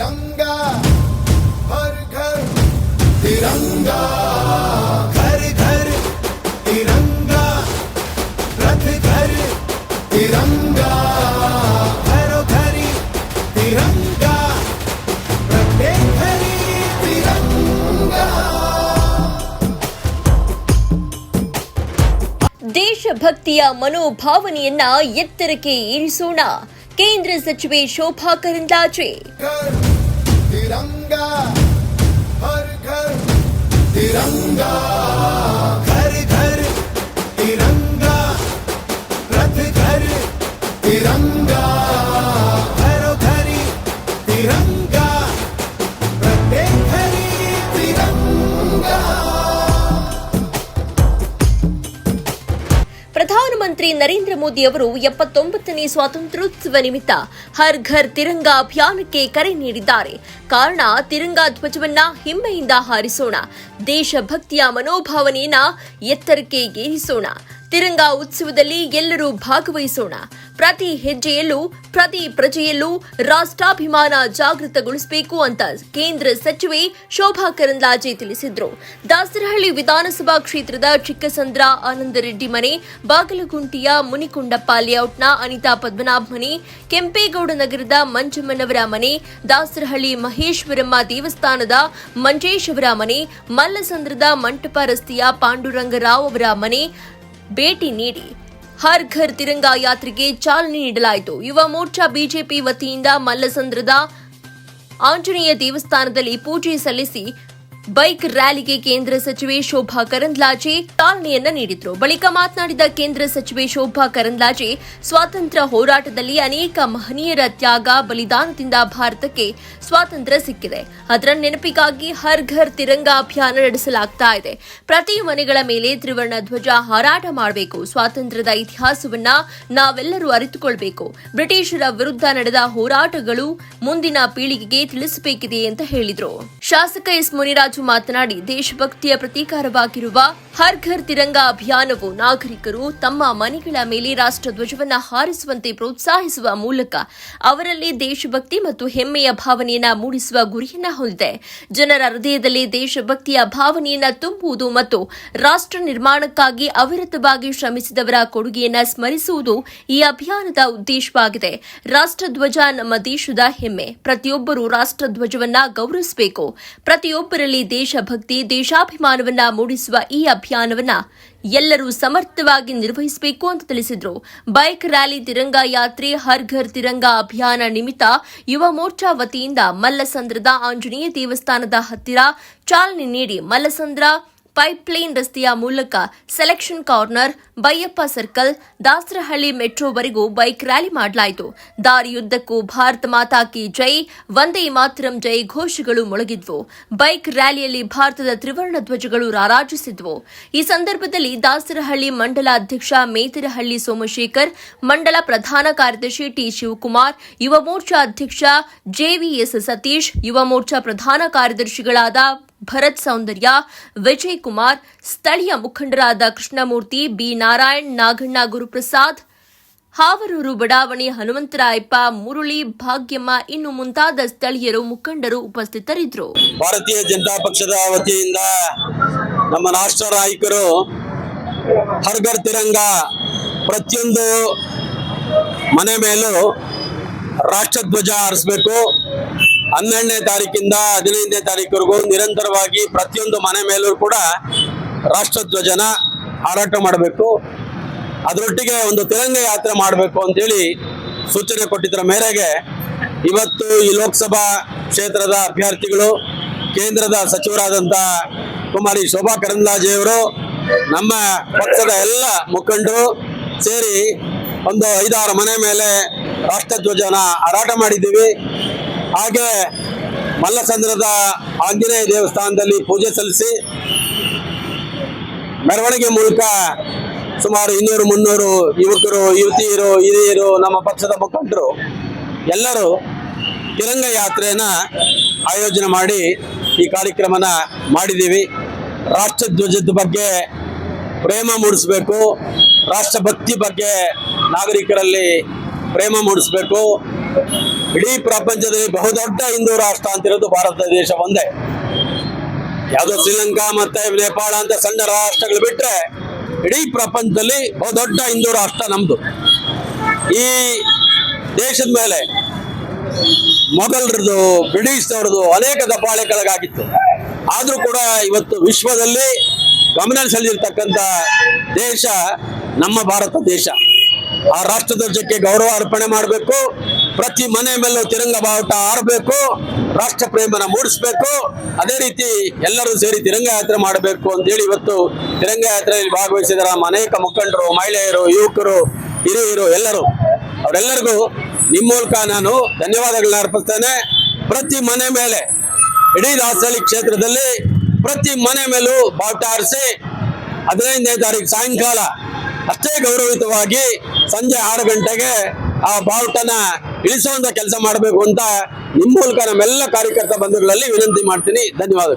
तिरंगा हर घर तिरंगा घर घर तिरंगा रथ घर तिरंगा घरो घरी तिरंगा प्रत्येक घरी तिरंगा ದೇಶಭಕ್ತಿಯ ಮನೋಭಾವನೆಯನ್ನ ಎತ್ತರಕ್ಕೆ ಏರಿಸೋಣ ಕೇಂದ್ರ ಸಚಿವೆ ಶೋಭಾ ಕರಂದ್ಲಾಜೆ घर तिरंगा हर घर तिरंगा घर घर तिरंगा रथ घर तिरंगा घरो घरी तिरंगा ನರೇಂದ್ರ ಮೋದಿ ಅವರು ಎಪ್ಪತ್ತೊಂಬತ್ತನೇ ಸ್ವಾತಂತ್ರ್ಯೋತ್ಸವ ನಿಮಿತ್ತ ಹರ್ ಘರ್ ತಿರಂಗಾ ಅಭಿಯಾನಕ್ಕೆ ಕರೆ ನೀಡಿದ್ದಾರೆ. ಕಾರಣ, ತಿರಂಗಾ ಧ್ವಜವನ್ನ ಹಿಮ್ಮೆಯಿಂದ ಹಾರಿಸೋಣ. ದೇಶಭಕ್ತಿಯ ಮನೋಭಾವನೆಯನ್ನ ಎತ್ತರಕ್ಕೆ ಏರಿಸೋಣ. ತಿರಂಗಾ ಉತ್ಸವದಲ್ಲಿ ಎಲ್ಲರೂ ಭಾಗವಹಿಸೋಣ. ಪ್ರತಿ ಹೆಜ್ಜೆಯಲ್ಲೂ, ಪ್ರತಿ ಪ್ರಜೆಯಲ್ಲೂ ರಾಷ್ಟ್ರಾಭಿಮಾನ ಜಾಗೃತಗೊಳಿಸಬೇಕು ಅಂತ ಕೇಂದ್ರ ಸಚಿವೆ ಶೋಭಾ ಕರಂದ್ಲಾಜೆ ತಿಳಿಸಿದ್ರು. ದಾಸರಹಳ್ಳಿ ವಿಧಾನಸಭಾ ಕ್ಷೇತ್ರದ ಚಿಕ್ಕಸಂದ್ರ ಆನಂದರೆಡ್ಡಿ ಮನೆ, ಬಾಗಲಗುಂಟಿಯ ಮುನಿಕೊಂಡಪ್ಪ ಲೇಔಟ್ನ ಅನಿತಾ ಪದ್ಮನಾಭ್ ಮನೆ ಕೆಂಪೇಗೌಡ ನಗರದ ಮಂಜಮ್ಮನವರ ಮನೆ, ದಾಸರಹಳ್ಳಿ ಮಹೇಶ್ವರಮ್ಮ ದೇವಸ್ಥಾನದ ಮಂಜೇಶ್ವರ ಮನೆ, ಮಲ್ಲಸಂದ್ರದ ಮಂಟಪ ರಸ್ತೆಯ ಪಾಂಡುರಂಗರಾವ್ ಅವರ ಮನೆ ಭೇಟಿ ನೀಡಿ ಹರ್ ಘರ್ ತಿರಂಗಾ ಯಾತ್ರೆಗೆ ಚಾಲನೆ ನೀಡಲಾಯಿತು. ಯುವ ಮೋರ್ಚಾ ಬಿಜೆಪಿ ವತಿಯಿಂದ ಮಲ್ಲಸಂದ್ರದ ಆಂಜನೇಯ ದೇವಸ್ಥಾನದಲ್ಲಿ ಪೂಜೆ ಸಲ್ಲಿಸಿ ಬೈಕ್ ರ್ಯಾಲಿಗೆ ಕೇಂದ್ರ ಸಚಿವೆ ಶೋಭಾ ಕರಂದ್ಲಾಜೆ ಚಾಲನೆಯನ್ನ ನೀಡಿದ್ರು. ಬಳಿಕ ಮಾತನಾಡಿದ ಕೇಂದ್ರ ಸಚಿವೆ ಶೋಭಾ ಕರಂದ್ಲಾಜೆ, ಸ್ವಾತಂತ್ರ್ಯ ಹೋರಾಟದಲ್ಲಿ ಅನೇಕ ಮಹನೀಯರ ತ್ಯಾಗ, ಬಲಿದಾನದಿಂದ ಭಾರತಕ್ಕೆ ಸ್ವಾತಂತ್ರ್ಯ ಸಿಕ್ಕಿದೆ. ಅದರ ನೆನಪಿಗಾಗಿ ಹರ್ ಘರ್ ತಿರಂಗಾ ಅಭಿಯಾನ ನಡೆಸಲಾಗ್ತಾ ಇದೆ. ಪ್ರತಿ ಮನೆಗಳ ಮೇಲೆ ತ್ರಿವರ್ಣ ಧ್ವಜ ಹಾರಾಟ ಮಾಡಬೇಕು. ಸ್ವಾತಂತ್ರ್ಯದ ಇತಿಹಾಸವನ್ನ ನಾವೆಲ್ಲರೂ ಅರಿತುಕೊಳ್ಬೇಕು. ಬ್ರಿಟಿಷರ ವಿರುದ್ಧ ನಡೆದ ಹೋರಾಟಗಳು ಮುಂದಿನ ಪೀಳಿಗೆಗೆ ತಿಳಿಸಬೇಕಿದೆ ಅಂತ ಹೇಳಿದರು. ಶಾಸಕ ಎಸ್ ಮುನಿರಾಜು ಮಾತನಾಡಿ ದೇಶಭಕ್ತಿಯ ಪ್ರತೀಕಾರವಾಗಿರುವ ಹರ್ ಘರ್ ತಿರಂಗಾ ಅಭಿಯಾನವು ನಾಗರಿಕರು ತಮ್ಮ ಮನೆಗಳ ಮೇಲೆ ರಾಷ್ಟ್ರ ಧ್ವಜವನ್ನು ಹಾರಿಸುವಂತೆ ಪ್ರೋತ್ಸಾಹಿಸುವ ಮೂಲಕ ಅವರಲ್ಲಿ ದೇಶಭಕ್ತಿ ಮತ್ತು ಹೆಮ್ಮೆಯ ಭಾವನೆಯನ್ನು ಮೂಡಿಸುವ ಗುರಿಯನ್ನ ಹೊಂದಿದೆ. ಜನರ ಹೃದಯದಲ್ಲಿ ದೇಶಭಕ್ತಿಯ ಭಾವನೆಯನ್ನು ತುಂಬುವುದು ಮತ್ತು ರಾಷ್ಟ್ರ ನಿರ್ಮಾಣಕ್ಕಾಗಿ ಅವಿರತವಾಗಿ ಶ್ರಮಿಸಿದವರ ಕೊಡುಗೆಯನ್ನು ಸ್ಮರಿಸುವುದು ಈ ಅಭಿಯಾನದ ಉದ್ದೇಶವಾಗಿದೆ. ರಾಷ್ಟ್ರಧ್ವಜ ನಮ್ಮ ದೇಶದ ಹೆಮ್ಮೆ. ಪ್ರತಿಯೊಬ್ಬರೂ ರಾಷ್ಟ್ರಧ್ವಜವನ್ನ ಗೌರವಿಸಬೇಕು. ಪ್ರತಿಯೊಬ್ಬರಲ್ಲಿ ದೇಶಭಕ್ತಿ, ದೇಶಾಭಿಮಾನವನ್ನ ಮೂಡಿಸುವ ಈ ಅಭಿಯಾನವನ್ನ ಎಲ್ಲರೂ ಸಮರ್ಥವಾಗಿ ನಿರ್ವಹಿಸಬೇಕು ಅಂತ ತಿಳಿಸಿದ್ರು. ಬೈಕ್ ರ್ಯಾಲಿ, ತಿರಂಗ ಯಾತ್ರೆ, ಹರ್ ಘರ್ ತಿರಂಗಾ ಅಭಿಯಾನ ನಿಮಿತ್ತ ಯುವ ಮೋರ್ಚಾ ವತಿಯಿಂದ ಮಲ್ಲಸಂದ್ರದ ಆಂಜನೇಯ ದೇವಸ್ಥಾನದ ಹತ್ತಿರ ಚಾಲನೆ ನೀಡಿ ಮಲ್ಲಸಂದ್ರ ಪೈಪ್ಲೈನ್ ರಸ್ತೆಯ ಮೂಲಕ selection corner, Byappa circle, Dasarahalli ಮೆಟ್ರೋವರೆಗೂ bike rally ಮಾಡಲಾಯಿತು. ದಾರಿಯುದ್ದಕ್ಕೂ ಭಾರತ ಮಾತಾ ಕಿ ಜೈ, ವಂದೇ ಮಾತರಂ ಜೈ ಘೋಷಗಳು ಮೊಳಗಿದ್ವು. ಬೈಕ್ ರ್ಯಾಲಿಯಲ್ಲಿ ಭಾರತದ ತ್ರಿವರ್ಣ ಧ್ವಜಗಳು ರಾರಾಜಿಸಿದ್ವು. ಈ ಸಂದರ್ಭದಲ್ಲಿ ದಾಸರಹಳ್ಳಿ ಮಂಡಲ ಅಧ್ಯಕ್ಷ ಮೇತಿರಹಳ್ಳಿ ಸೋಮಶೇಖರ್, ಮಂಡಲ ಪ್ರಧಾನ ಕಾರ್ಯದರ್ಶಿ ಟಿ ಶಿವಕುಮಾರ್, ಯುವ ಮೋರ್ಚಾ ಅಧ್ಯಕ್ಷ ಜೆವಿಎಸ್ ಸತೀಶ್, ಯುವ ಮೋರ್ಚಾ ಪ್ರಧಾನ ಕಾರ್ಯದರ್ಶಿಗಳಾದ ಭರತ್ ಸೌಂದರ್ಯ, ವಿಜಯ್ ಕುಮಾರ್, ಸ್ಥಳೀಯ ಮುಖಂಡರಾದ ಕೃಷ್ಣಮೂರ್ತಿ, ಬಿ ನಾರಾಯಣ್, ನಾಗಣ್ಣ ಗುರುಪ್ರಸಾದ್, ಹಾವರೂರು ಬಡಾವಣೆ ಹನುಮಂತರಾಯಪ್ಪ, ಮುರುಳಿ, ಭಾಗ್ಯಮ್ಮ ಇನ್ನು ಮುಂತಾದ ಸ್ಥಳೀಯರು ಮುಖಂಡರು ಉಪಸ್ಥಿತರಿದ್ದರು. ಭಾರತೀಯ ಜನತಾ ಪಕ್ಷದ ವತಿಯಿಂದ ನಮ್ಮ ರಾಷ್ಟ್ರ ನಾಯಕರು ಹರ್ ಘರ್ ತಿರಂಗ ಪ್ರತಿಯೊಂದು ಮನೆ ಮೇಲೂ ರಾಷ್ಟ್ರಧ್ವಜ ಹಾರಿಸ್ಬೇಕು. ಹನ್ನೆರಡನೇ ತಾರೀಕಿಂದ ಹದಿನೈದನೇ ತಾರೀಕುವರೆಗೂ ನಿರಂತರವಾಗಿ ಪ್ರತಿಯೊಂದು ಮನೆ ಮೇಲೂ ಕೂಡ ರಾಷ್ಟ್ರಧ್ವಜನ ಹಾರಾಟ ಮಾಡಬೇಕು. ಅದರೊಟ್ಟಿಗೆ ಒಂದು ತಿರಂಗ ಯಾತ್ರೆ ಮಾಡಬೇಕು ಅಂತೇಳಿ ಸೂಚನೆ ಕೊಟ್ಟಿದ್ದರ ಮೇರೆಗೆ ಇವತ್ತು ಈ ಲೋಕಸಭಾ ಕ್ಷೇತ್ರದ ಅಭ್ಯರ್ಥಿಗಳು, ಕೇಂದ್ರದ ಸಚಿವರಾದಂಥ ಕುಮಾರಿ ಶೋಭಾ ಕರಂದ್ಲಾಜೆಯವರು ನಮ್ಮ ಪಕ್ಷದ ಎಲ್ಲ ಮುಖಂಡರು ಸೇರಿ ಒಂದು ಐದಾರು ಮನೆ ಮೇಲೆ ರಾಷ್ಟ್ರಧ್ವಜನ ಹಾರಾಟ ಮಾಡಿದ್ದೀವಿ. ಹಾಗೆ ಮಲ್ಲಸಂದ್ರದ ಆಂಜನೇಯ ದೇವಸ್ಥಾನದಲ್ಲಿ ಪೂಜೆ ಸಲ್ಲಿಸಿ ಮೆರವಣಿಗೆ ಮೂಲಕ ಸುಮಾರು ಇನ್ನೂರು ಮುನ್ನೂರು ಯುವಕರು, ಯುವತಿಯರು, ಹಿರಿಯರು, ನಮ್ಮ ಪಕ್ಷದ ಮುಖಂಡರು ಎಲ್ಲರೂ ತಿರಂಗ ಯಾತ್ರೆಯನ್ನು ಆಯೋಜನೆ ಮಾಡಿ ಈ ಕಾರ್ಯಕ್ರಮನ ಮಾಡಿದ್ದೀವಿ. ರಾಷ್ಟ್ರಧ್ವಜದ ಬಗ್ಗೆ ಪ್ರೇಮ ಮೂಡಿಸ್ಬೇಕು. ರಾಷ್ಟ್ರಭಕ್ತಿ ಬಗ್ಗೆ ನಾಗರಿಕರಲ್ಲಿ ಪ್ರೇಮ ಮೂಡಿಸ್ಬೇಕು. ಇಡೀ ಪ್ರಪಂಚದಲ್ಲಿ ಬಹುದೊಡ್ಡ ಹಿಂದೂ ರಾಷ್ಟ್ರ ಅಂತಿರೋದು ಭಾರತ ದೇಶ ಒಂದೇ. ಯಾವುದೋ ಶ್ರೀಲಂಕಾ ಮತ್ತೆ ನೇಪಾಳ ಅಂತ ಸಣ್ಣ ರಾಷ್ಟ್ರಗಳು ಬಿಟ್ರೆ ಇಡೀ ಪ್ರಪಂಚದಲ್ಲಿ ಬಹುದೊಡ್ಡ ಹಿಂದೂ ರಾಷ್ಟ್ರ ನಮ್ದು. ಈ ದೇಶದ ಮೇಲೆ ಮೊಘಲರದು ಬ್ರಿಟಿಷ್ನವ್ರದ್ದು ಅನೇಕ ದಬ್ಬಾಳಿಕೆಗಳಾಗಿತ್ತು ಆದ್ರೂ ಕೂಡ ಇವತ್ತು ವಿಶ್ವದಲ್ಲಿ ಗಮನ ಸೆಳೆದಿರ್ತಕ್ಕಂಥ ದೇಶ ನಮ್ಮ ಭಾರತ ದೇಶ. ಆ ರಾಷ್ಟ್ರಧ್ವಜಕ್ಕೆ ಗೌರವ ಅರ್ಪಣೆ ಮಾಡಬೇಕು. ಪ್ರತಿ ಮನೆ ಮೇಲೂ ತಿರಂಗ ಬಾವುಟ ಆರಬೇಕು ರಾಷ್ಟ್ರ ಪ್ರೇಮನ ಮೂಡಿಸ್ಬೇಕು, ಅದೇ ರೀತಿ ಎಲ್ಲರೂ ಸೇರಿ ತಿರಂಗ ಯಾತ್ರೆ ಮಾಡಬೇಕು ಅಂತೇಳಿ ಇವತ್ತು ತಿರಂಗ ಯಾತ್ರೆಯಲ್ಲಿ ಭಾಗವಹಿಸಿದ ನಮ್ಮ ಅನೇಕ ಮುಖಂಡರು, ಮಹಿಳೆಯರು, ಯುವಕರು, ಹಿರಿಯರು, ಎಲ್ಲರೂ. ಅವರೆಲ್ಲರಿಗೂ ನಿಮ್ಮ ಮೂಲಕ ನಾನು ಧನ್ಯವಾದಗಳನ್ನ ಅರ್ಪಿಸ್ತೇನೆ. ಪ್ರತಿ ಮನೆ ಮೇಲೆ, ಇಡೀ ದಾಸಹಳ್ಳಿ ಕ್ಷೇತ್ರದಲ್ಲಿ ಪ್ರತಿ ಮನೆ ಮೇಲೂ ಬಾವುಟ ಆರಿಸಿ ಹದಿನೈದನೇ ತಾರೀಕು ಸಾಯಂಕಾಲ ಅಷ್ಟೇ ಗೌರವಿತವಾಗಿ ಸಂಜೆ ಆರು ಗಂಟೆಗೆ ಆ ಬಾವುಟನ ಇಳಿಸುವಂತ ಕೆಲಸ ಮಾಡಬೇಕು ಅಂತ ನಿಮ್ಮ ಮೂಲಕ ನಮ್ಮೆಲ್ಲ ಕಾರ್ಯಕರ್ತ ಬಂಧುಗಳಲ್ಲಿ ವಿನಂತಿ ಮಾಡ್ತೀನಿ. ಧನ್ಯವಾದಗಳು.